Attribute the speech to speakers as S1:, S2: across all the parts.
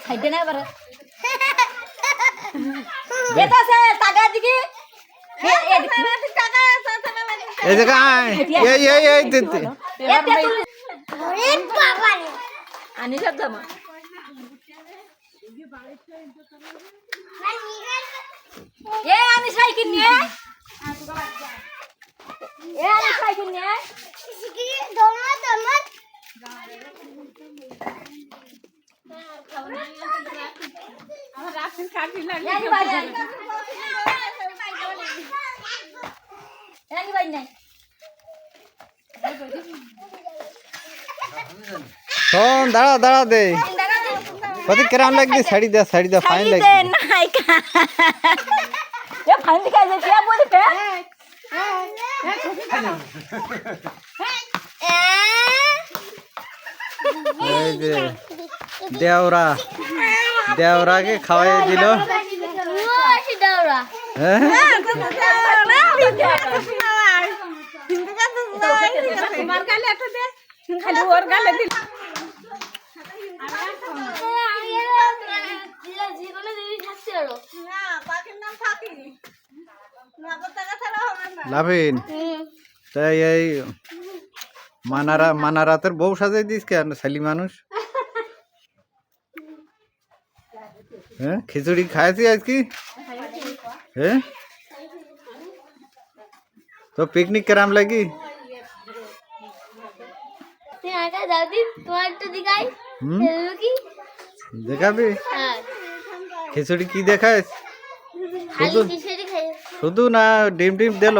S1: খাইতে না এবারে এটা সে টাকা দিকে
S2: এই জায়গা আয়। এই এই এই দে- দে।
S1: আনি সব জমা এ আনি সাইকেল নিয়ে এ আনি সাইকেল নিয়ে
S2: कौन दाड़ा दाड़ा दे पति किराम लग गई साड़ी दे
S1: साड़ी दे फाइन लग गई नहीं का ये
S2: फाइन दिखा दे क्या बोल के ए
S3: ए ए একটা দে খালি ওর গালে দিল। না
S2: লাভিন, তাই এই মানারা মানারাতের বউ সাজাই দিস কেন, শালি মানুষ? হ্যাঁ খিচুড়ি খাইছি আজকে হ্যাঁ তো পিকনিক কেরাম লাগি
S4: দাদি তোমার একটু দিকাই
S2: হুম
S4: কি
S2: দেখাবি
S4: হ্যাঁ
S2: খিচুড়ি কি দেখাস
S4: খালি
S2: শুধু
S4: খিচুড়ি খাই
S2: শুধু না ডিম ডিম দিল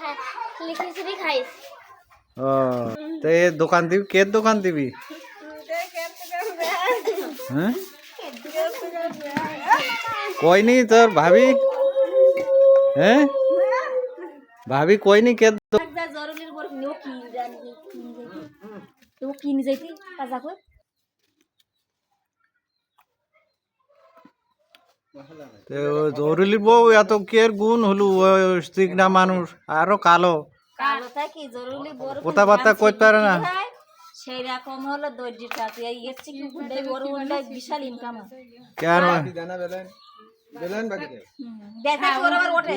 S4: হ্যাঁ খালি খিচুড়ি খাইস
S2: ও তো এ দোকান দিবি কে দোকান দিবি হ্যাঁ কইনি তোর ভাবি? হ্যাঁ? ভাবি কইনি কে দো-
S1: যা জরুরির বড় নিও কি জানি তো কিনে যাইতি কাজা কই
S2: জরুরি বউ এত কের গুণ হলু না মানুষ আরও কালো।
S1: জরুরি
S2: কথাবার্তা কইতে পারে না।
S1: সেই রকম হলো দর্জির কাজ এই গুন্ডাই বিশাল ইনকাম
S2: কেন?
S1: দেখা ওর আবার ওঠে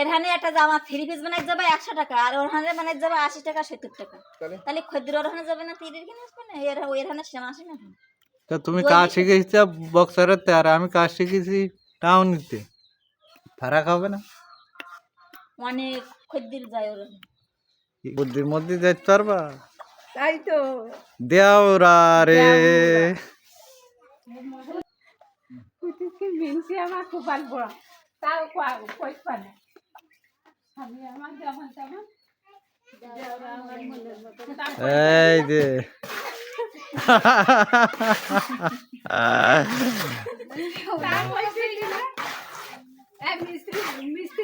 S1: এখানে একটা জামা থ্রি পিস বানাই যাবে একশো টাকা আর ওখানে বানাই যাবে আশি টাকা সত্তর টাকা। তাহলে? ওখানে যাবে না তিরির কিনে আসবে না? এর এখানে সেম আসে না
S2: তা তুমি কাজ শিখেছি বক্সারের আর আমি কাজ শিখেছি টাউনিতে ফারাক হবে না?
S1: অনেক খদ্দের যায় ওর
S2: বুদ্ধির মধ্যে যাইতে পারবা
S3: তাই তো।
S2: দেওরা রে।
S3: আমার বড় তাও কই আমি আমার
S2: এই যে
S3: মিস্ত্রি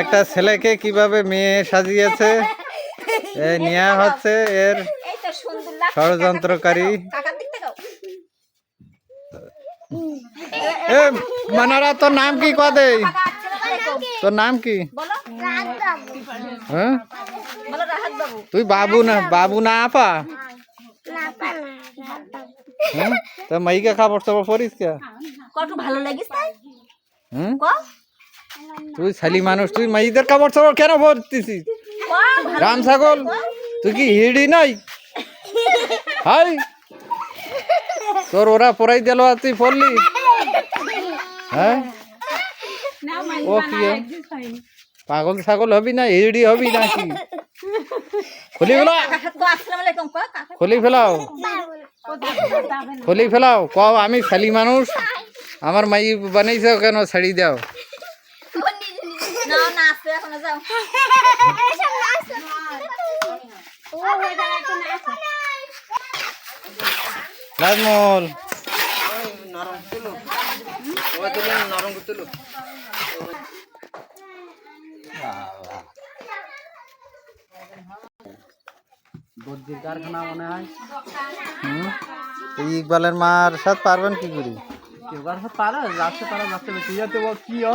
S2: একটা ছেলেকে কীভাবে মেয়ে সাজিয়েছে? এ নেওয়া হচ্ছে এর
S1: এই তো সুন্দর লাগ
S2: ষড়যন্ত্রকারী। মানারা তোর নাম কি কদে তোর নাম কি? হ্যাঁ?
S1: বলো রাহাত বাবু।
S2: তুই বাবু না বাবু না আপা? হ্যাঁ? তো মাইকে খাবার টাবার পরিস কে?
S1: কত ভালো লাগিস তাই?
S2: হুম?
S1: ক?
S2: তুই শালি মানুষ, তুই মাইদের খাবার টাবার কেন ভরতিছিস রাম ছাগল, তুই কি হিড়ি নাই? হাই। তোর ওরা পড়াই দিল তুই পড়লি হ্যাঁ? ও কি? পাগল ছাগল হবি না, হিড়ি হবি নাকি? খুলি ফেলাও।
S1: ক
S2: খুলি ফেলাও। খুলি ফেলাও। ক আমি শালি মানুষ, আমার মাই বানাইছে কেন, ছাড়ি দাও।
S1: না না আসতে এখন যাও
S4: ও হয়ে
S2: নাজমল
S3: দর্জির কারখানা মনে হয়।
S2: হুম? ইকবালের মার সাথে পারবেন কি করি?
S3: কেউ কারও পারে যাচ্ছে তারা যাচ্ছে বেশি যাতে ও কি ও